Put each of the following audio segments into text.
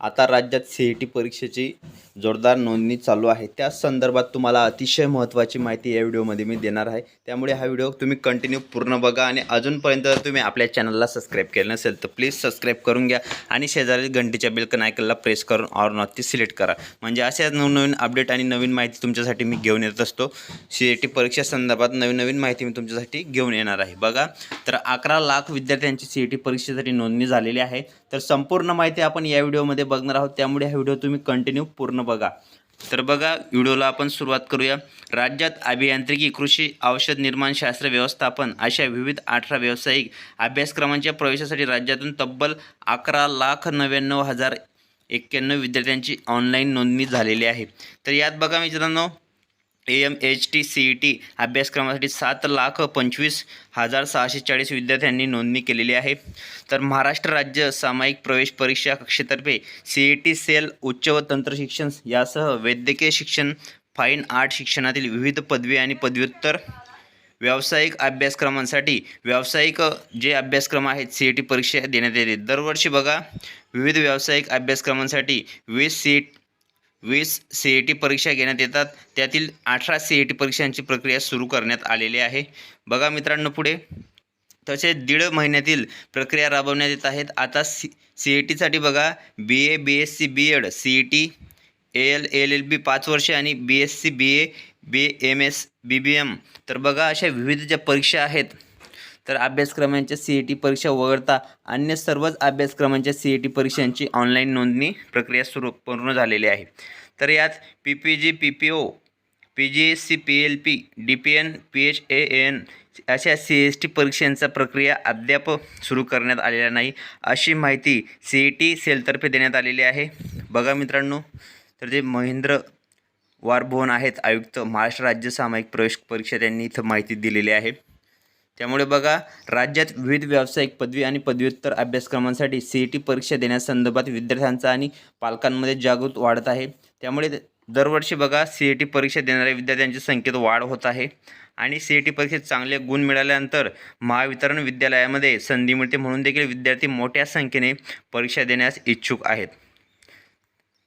आता राज्यात C E T परीक्षेची जोरदार नोंदणी चालू आहे. त्या संदर्भात तुम्हाला अतिशय महत्त्वाची माहिती या व्हिडिओमध्ये मी देणार आहे. त्यामुळे हा व्हिडिओ तुम्ही कंटिन्यू पूर्ण बघा आणि अजूनपर्यंत जर तुम्ही आपल्या चॅनलला सबस्क्राईब केलं नसेल तर प्लीज सबस्क्राईब करून घ्या आणि शेजारी घंटीच्या बेलकन आयकनला प्रेस करून ऑर नॉट ती सिलेक्ट करा. म्हणजे अशाच नवनवीन अपडेट आणि नवीन माहिती तुमच्यासाठी मी घेऊन येत असतो. सी ई टी परीक्षा संदर्भात नवीन नवीन माहिती मी तुमच्यासाठी घेऊन येणार आहे. बघा तर अकरा लाख विद्यार्थ्यांची सी ई टी परीक्षेसाठी नोंदणी झालेली आहे. तर संपूर्ण माहिती आपण या व्हिडिओमध्ये बघणार आहोत त्यामुळे हा व्हिडिओ तुम्ही कंटिन्यू पूर्ण बघा. तर बघा व्हिडिओला आपण सुरुवात करूया. राज्यात अभियांत्रिकी कृषी औषध निर्माणशास्त्र व्यवस्थापन अशा विविध अठरा व्यावसायिक अभ्यासक्रमांच्या प्रवेशासाठी राज्यातून तब्बल अकरा लाख नव्याण्णव हजार एक्क्याण्णव विद्यार्थ्यांची ऑनलाईन नोंदणी झालेली आहे. तर यात बघा मित्रांनो A M H T C E T अभ्यासक्रमासाठी सात लाख पंचवीस हजार सहाशे चाळीस विद्यार्थ्यांनी नोंदणी केलेली आहे. तर महाराष्ट्र राज्य सामायिक प्रवेश परीक्षा कक्षेतर्फे सी ई टी सेल उच्च व तंत्र शिक्षण यासह वैद्यकीय शिक्षण फाईन आर्ट शिक्षणातील विविध पदवी आणि पदव्युत्तर व्यावसायिक अभ्यासक्रमांसाठी व्यावसायिक जे अभ्यासक्रम आहेत सी ई टी परीक्षा देण्यात येते. दरवर्षी बघा विविध व्यावसायिक अभ्यासक्रमांसाठी वीस सी वीस सी ई टी परीक्षा घेण्यात येतात. त्यातील अठरा सी ई टी परीक्षांची प्रक्रिया सुरू करण्यात आलेली आहे. बघा मित्रांनो पुढे. तसेच दीड महिन्यातील प्रक्रिया राबवण्यात येत आहेत. आता सी सी ई टीसाठी बघा. B A B S C B Ed C E T A L L L B पाच वर्षे आणि B S C B A B M S B B M तर बघा अशा विविध ज्या परीक्षा आहेत तर अभ्यासक्रमांच्या सी ई टी परीक्षा वगळता अन्य सर्वच अभ्यासक्रमांच्या सी ई टी परीक्षांची ऑनलाईन नोंदणी प्रक्रिया सुरू पूर्ण झालेली आहे. तर यात P P G P P O P G S C P L P D P N P H A N अशा सी एस टी परीक्षांचा प्रक्रिया अद्याप सुरू करण्यात आलेल्या नाही. अशी माहिती सी ई टी सेलतर्फे देण्यात आलेली आहे. बघा मित्रांनो तर जे महेंद्र वारभुवन आहेत आयुक्त महाराष्ट्र राज्य सामायिक प्रवेश परीक्षा त्यांनी इथं माहिती दिलेली आहे. त्यामुळे बघा राज्यात विविध व्यावसायिक पदवी आणि पदव्युत्तर अभ्यासक्रमांसाठी सी ई टी परीक्षा देण्यासंदर्भात विद्यार्थ्यांचा आणि पालकांमध्ये जागृत वाढत आहे. त्यामुळे दरवर्षी बघा सी ई टी परीक्षा देणाऱ्या विद्यार्थ्यांच्या संख्येत वाढ होत आहे. आणि सी ई टी परीक्षेत चांगले गुण मिळाल्यानंतर महावितरण विद्यालयामध्ये संधी मिळते म्हणून देखील विद्यार्थी मोठ्या संख्येने परीक्षा देण्यास इच्छुक आहेत.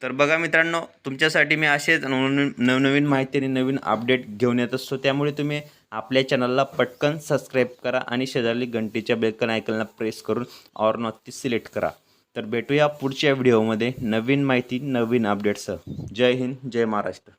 तर बघा मित्रांनो तुमच्यासाठी मी असेच नवनवीन नवनवीन माहिती आणि नवीन अपडेट घेऊन येत असतो. त्यामुळे तुम्ही आपल्या चॅनलला पटकन सबस्क्राईब करा आणि शेजारली घंटीच्या बेलकन आयकनला प्रेस करून ऑर नॉट ती सिलेक्ट करा. तर भेटूया पुढच्या व्हिडिओमध्ये नवीन माहिती नवीन अपडेट्स जय हिंद जय महाराष्ट्र.